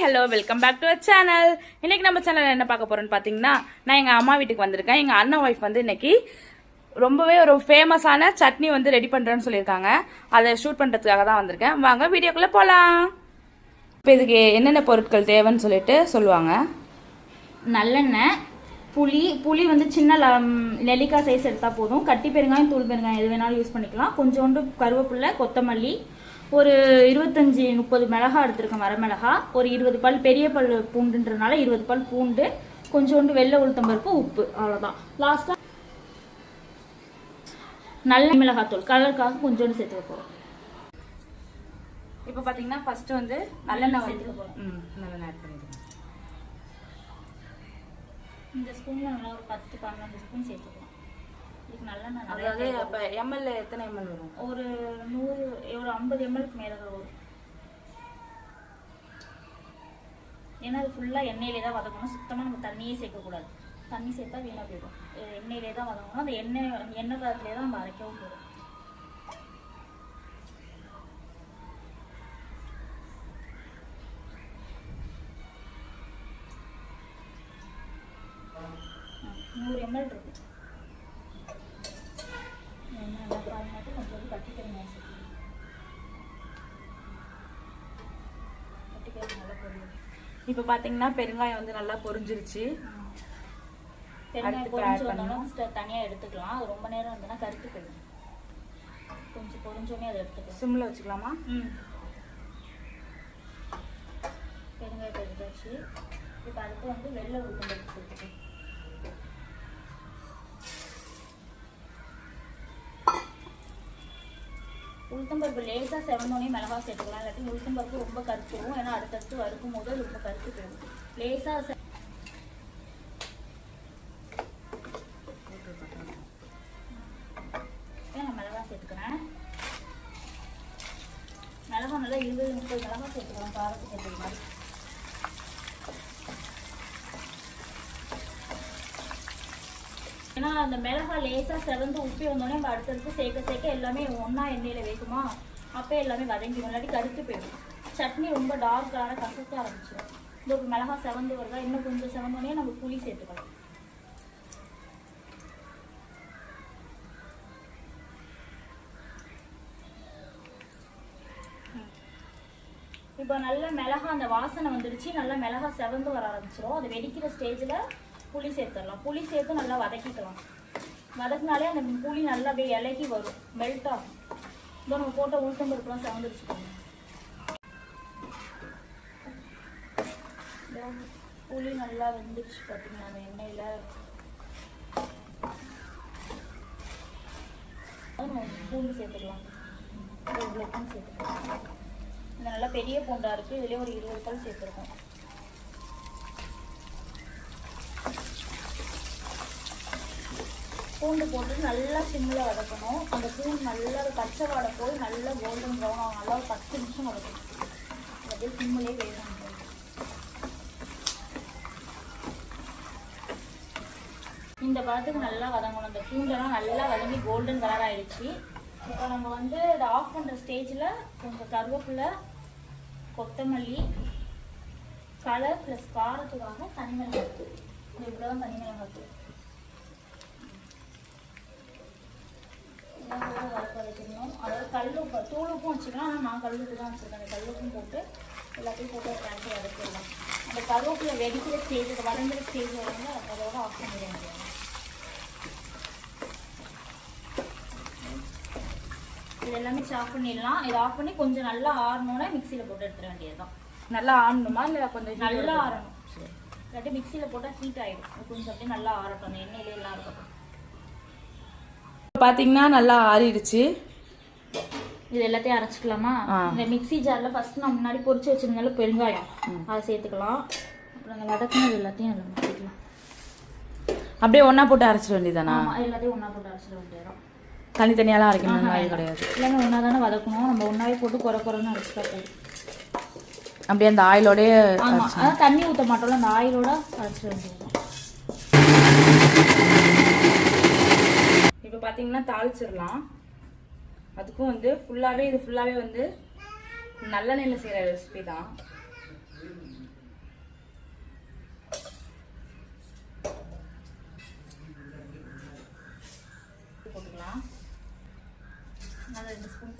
Hi hello welcome back to our channel இன்னைக்கு நம்ம channel என்ன பார்க்க போறோம்னு பார்த்தீங்கன்னா நான் எங்கள் அம்மா வீட்டுக்கு வந்திருக்கேன். எங்கள் அண்ணன் ஒய்ஃப் வந்து இன்னைக்கு ரொம்பவே ஒரு ஃபேமஸான சட்னி வந்து ரெடி பண்ணுறேன்னு சொல்லியிருக்காங்க. அதை ஷூட் பண்ணுறதுக்காக தான் வந்திருக்கேன். வாங்க வீடியோக்குள்ளே போகலாம் இப்போ இதுக்கு என்னென்ன பொருட்கள் தேவைன்னு சொல்லிட்டு சொல்லுவாங்க. நல்லெண்ணெய் புளி புளி வந்து சின்ன நெல்லிக்காய் சைஸ் எடுத்தால் போதும். கட்டி பெருங்காயம் தூள் பெருங்காயம் எது வேணாலும் யூஸ் பண்ணிக்கலாம். கொஞ்சோண்டு கருவேப்பில்லை கொத்தமல்லி ஒரு இருபத்தஞ்சி முப்பது மிளகா எடுத்திருக்கேன் வரமிளகா ஒரு இருபது பல் பெரிய பல் பூண்டுன்றதுனால இருபது பல் பூண்டு கொஞ்சோண்டு வெள்ளை உளுத்தம்பருப்பு உப்பு அவ்வளோதான் லாஸ்ட்டாக நல்ல மிளகாத்தூள் கலருக்காக கொஞ்சோண்டு சேர்த்துக்க போகிறோம் இப்போ பார்த்தீங்கன்னா ஃபர்ஸ்ட் வந்து நல்லெண்ணெய் சேர்த்துக்க. ம் நல்லெண்ணெய் ஆட் பண்ணிடுங்க இந்த ஸ்பூனில் நல்லா ஒரு பத்து பன்னெண்டு ஸ்பூன் சேர்த்துக்கலாம். அதாவது. அப்போ எம்எல்ஏ எத்தனை எம்எல் வரும்? ஒரு நூறு ஒரு ஐம்பது எம்எல்க்கு மேலே வரும். ஏன்னா அது ஃபுல்லாக எண்ணெயிலே தான் வதக்கணும். சுத்தமாக நம்ம தண்ணியே சேர்க்கக்கூடாது தண்ணி சேர்த்தா வீணாக போயிடும். எண்ணெயிலே தான் வதக்கணும் அந்த எண்ணெய் எண்ணெய் காலத்திலே தான் நம்ம அரைக்கவும் போகிறோம் நூறு எம்எல் இருக்கு எண்ணெய் நல்லா பாருங்க கொஞ்சம் கட்டி பெருங்காயம் சேர்த்துக்கணும் பெருங்காயம் நல்லா பொரியணும் இப்போ பார்த்தீங்கன்னா பெருங்காயம் வந்து நல்லா பொரிஞ்சிருச்சு. பெருங்காயம் பொரிஞ்சு வந்தோன்னா ஃபஸ்ட்டு தனியாக எடுத்துக்கலாம். அது ரொம்ப நேரம் இருந்ததுன்னா கருத்து போயிடும். கொஞ்சம் பொரிஞ்சோடனே அதை எடுத்துக்கலாம். சிம்மில் வச்சுக்கலாமா? ம். பெருங்காயத்தை எடுத்தாச்சு இப்போ அடுத்து வந்து வெள்ளை உளுத்தம் பருப்பு சேர்த்துக்கலாம் உளுத்தம் பருப்பு லேசாக செவந்தோடனே மிளகா சேர்த்துக்கலாம். இல்லாட்டி உளுத்தம் பருப்பு ரொம்ப கருத்துவோம் ஏன்னா அடுத்தடுத்து வறுக்கும் போது அது ரொம்ப கருத்து போயிடும். லேசாக நான் மிளகா சேர்த்துக்கிறேன். மிளகா நல்லா இருபது முப்பது மிளகா சேர்த்துக்கலாம். காரத்துக்கு ஏற்ற மாதிரி. ஏன்னா அந்த மிளகா லேசாக செவந்து உப்பி வந்தோடனே நம்ம அடுத்தடுத்து சேர்க்க சேர்க்க எல்லாமே ஒன்றா எண்ணெயில் வைக்குமா அப்போ எல்லாமே வதங்கிடும் இல்லாட்டி கருத்து போயிடும். சட்னி ரொம்ப டார்க் கலராக கசக்க ஆரம்பிச்சிடும் இந்த ஒரு மிளகா செவந்து வருதா இன்னும் கொஞ்சம் செவந்தோடனே நம்ம புளி சேர்த்துக்கலாம். இப்போ நல்ல மிளகா அந்த வாசனை வந்துடுச்சு நல்லா மிளகா செவந்து வர ஆரம்பிச்சிடும் அது வெடிக்கிற ஸ்டேஜில் புளி சேர்த்துடலாம். புளி சேர்த்து நல்லா வதக்கிக்கலாம். வதக்கினாலே அந்த புளி நல்லா அப்படியே இலகி வரும். மெல்ட் ஆகும். இதோ நம்ம போட்ட உளுத்தம் பருப்புலாம் செவந்துருச்சு பாருங்க. புளி நல்லா வெந்துருச்சு பார்த்தீங்கன்னா அந்த எண்ணெயில். பூண்டு சேர்த்துக்கலாம். ஒரு இவ்வளோ பூண்டு சேர்த்துக்கலாம். இது நல்லா பெரிய பூண்டா இருக்குது இதுலேயே ஒரு இருபது பல் சேர்த்துருக்கோம். பூண்டு போட்டு நல்லா சிம்மில் வதக்கணும். அந்த பூண்டு நல்லா ஒரு பச்சை வாடை போய் நல்லா கோல்டன் ப்ரௌன் ஆகும் நல்லா ஒரு பத்து நிமிஷம் வதக்கணும். அது அப்படியே சிம்மிலே வேகணும் இந்த பழத்துக்கு நல்லா வதங்கணும். இந்த பூண்டெல்லாம் நல்லா வதங்கி கோல்டன் கலர் ஆயிடுச்சு. இப்போ நம்ம வந்து இதை ஆஃப் பண்ணுற ஸ்டேஜில் கொஞ்சம் கருவேப்பிலை கொத்தமல்லி கலர் ப்ளஸ் காரத்துக்காக தனி மிளகாத்தூள் இவ்வளோ தான் தனி இதெல்லாம் போட்டு வதக்க வதக்கணும் அதாவது கல் உப்பு தூள் உப்பும் வச்சுக்கலாம். ஆனால் நான் கல் உப்பு தான் வச்சுருக்கேன். அந்த கல் உப்பும் போட்டு எல்லாத்தையும் போட்டு டேங்க்கு வதக்கிடலாம் அந்த கருவேப்பிலை வெடிக்கிற ஸ்டேஜ் வதங்குற ஸ்டேஜ் வரும்போது அதோட ஆஃப் பண்ணிட முடியாது இது எல்லாமே ஆஃப் பண்ணிடலாம். இதை ஆஃப் பண்ணி கொஞ்சம் நல்லா ஆறணும்னா மிக்சியில் போட்டு எடுத்துட வேண்டியதுதான். நல்லா ஆடணுமா இல்லை கொஞ்சம் நல்லா ஆறணும். இல்லாட்டி மிக்சியில் போட்டால் ஹீட் ஆகிடும் கொஞ்சம் அப்படியே நல்லா ஆறட்டும். அந்த எண்ணெயிலே எல்லாம் இருக்கட்டும். பார்த்தீங்கன்னா நல்லா ஆறிடுச்சு. இது எல்லாத்தையும் அரைச்சிக்கலாமா. இந்த மிக்ஸி ஜாரில் ஃபர்ஸ்ட் நான் முன்னாடி பொரிச்சு வச்சிருந்தாலும் பெருங்காயம். அதை சேர்த்துக்கலாம். அப்புறம் அந்த வதக்குனது எல்லாத்தையும் அதில் மாற்றிக்கலாம் அப்படியே ஒன்றா போட்டு அரைச்சிட வேண்டியதானா எல்லாத்தையும் ஒன்றா போட்டு அரைச்சிட வேண்டியதான் தனித்தனியாலாம் அரைக்கணும் அது கிடையாது. எல்லாமே ஒன்றா தானே வதக்கணும். நம்ம ஒன்றாவே போட்டு குறை குறைன்னு அரைச்சிட்டா போதும் அப்படியே அந்த ஆயிலோடய தண்ணி ஊற்ற மாட்டோம்ல அந்த ஆயிலோட அரைச்சிட வேண்டியதுதான். பார்த்தீங்கன்னா தாளிச்சிடலாம். அதுக்கும் வந்து ஃபுல்லாகவே இது ஃபுல்லாகவே வந்து நல்லெண்ணெயில் செய்கிற ரெசிபி தான். போட்டுக்கலாம். நான் ரெண்டு ஸ்பூன்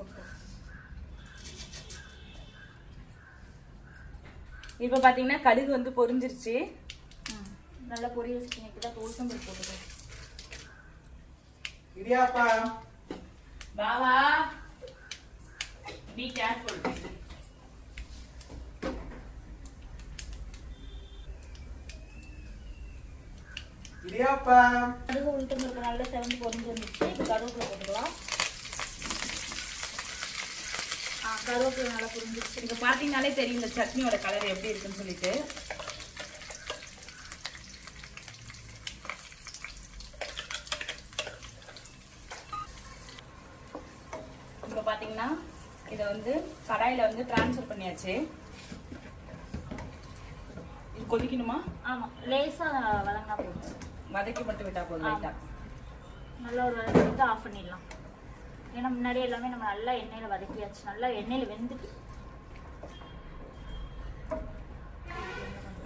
இப்போ பார்த்தீங்கன்னா கடுகு வந்து பொரிஞ்சிருச்சு. நல்லா பொரிய பொரியல் சிக்கனுக்கு தான் தோசம் பருப்பு இடியாப்பா பாவா பி கேர்ஃபுல் இடியாப்பா கடுகு நல்லா செவந்து பொரிஞ்சு வந்துச்சு இப்போ கருவேப்பிலை போட்டுக்கலாம். ஆ கருவேப்பிலை நல்லா புரிஞ்சிருச்சு. இப்போ பார்த்தீங்கனாலே தெரியும் இந்த சட்னியோட கலர் எப்படி இருக்குன்னு சொல்லிட்டு. இப்போ பார்த்தீங்கன்னா இதை வந்து கடாயில் வந்து ட்ரான்ஸ்ஃபர் பண்ணியாச்சு. இது கொதிக்கணுமா? ஆமாம் லேசாக வதங்கினா போதும். வதக்கி மட்டும் விட்டா போதும் லைட்டா. நல்லா ஒரு வதக்கிட்டு ஆஃப் பண்ணிடலாம். ஏன்னா முன்னாடி எல்லாமே நம்ம நல்லா எண்ணெயில் வதக்கியாச்சு. நல்லா எண்ணெயில் வெந்துட்டு.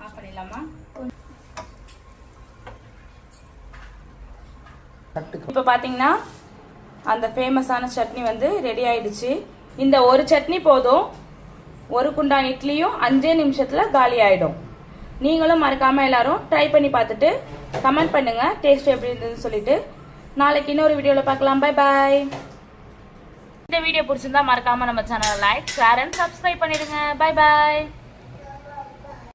ஆஃப் பண்ணிடலாமா? இப்போ பார்த்தீங்கன்னா அந்த ஃபேமஸான சட்னி வந்து ரெடி ஆயிடுச்சு. இந்த ஒரு சட்னி போதும். ஒரு குண்டான் இட்லியும் அஞ்சே நிமிஷத்தில் காலி ஆயிடும். நீங்களும் மறக்காம எல்லாரும் ட்ரை பண்ணி பார்த்துட்டு கமெண்ட் பண்ணுங்க. டேஸ்ட் எப்படி இருந்ததுன்னு சொல்லிட்டு. நாளைக்கு இன்னொரு வீடியோவில் பார்க்கலாம். பை பாய் இந்த வீடியோ பிடிச்சிருந்தா மறக்காம நம்ம சேனலை லைக் ஷேர் அண்ட் சப்ஸ்கிரைப் பண்ணிடுங்க. Bye bye